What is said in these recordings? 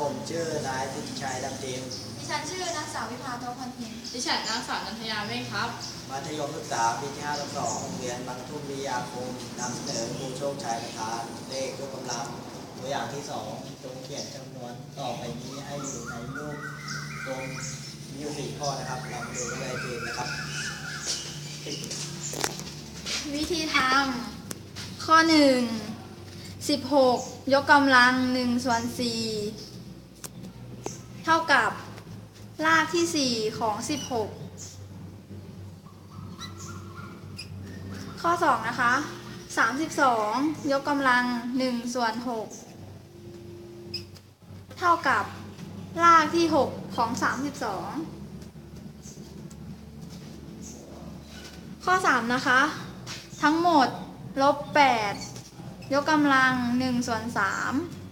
ผมชื่อนายสิทธิชัยดำเจมดิฉันชื่อนางสาววิภาทองพันเพ็งดิฉันนางสาวนันทยาเมฆครับ มัธยมศึกษาปีที่5ทับ2โรงเรียนบางกระทุ่มวิทยาคมนำเสนอครูโชคชัยประธานเลขยกกำลังตัวอย่างที่ 2 จงเขียนจำนวนต่อไปนี้ให้อยู่ในรูปตรงมีอยู่สี่ข้อนะครับ เรามาดูกันเลยเกมนะครับ วิธีทำข้อ 1 16 ยกกำลัง1ส่วน4 เท่ากับรากที่ 4 ของ 16 ข้อ 2 นะคะ 32 ยกกำลัง 1 ส่วน 6 เท่ากับรากที่ 6 ของ 32 ข้อ 3 นะคะ ทั้งหมด ลบ 8 ยกกำลัง 1 ส่วน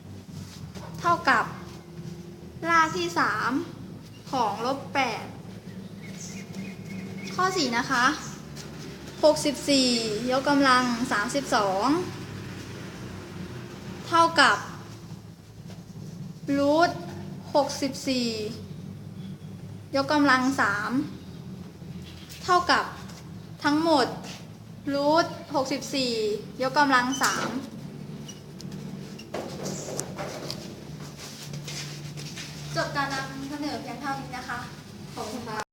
3 เท่ากับ รากที่สามของลบแปดข้อสี่นะคะหกสิบสี่ยกกำลังสามสิบสองเท่ากับรูทหกสิบสี่ยกกำลังสามเท่ากับทั้งหมดรูทหกสิบสี่ยกกำลังสาม จบการนำเสนอเพียงเท่านี้นะคะ ขอบคุณค่ะ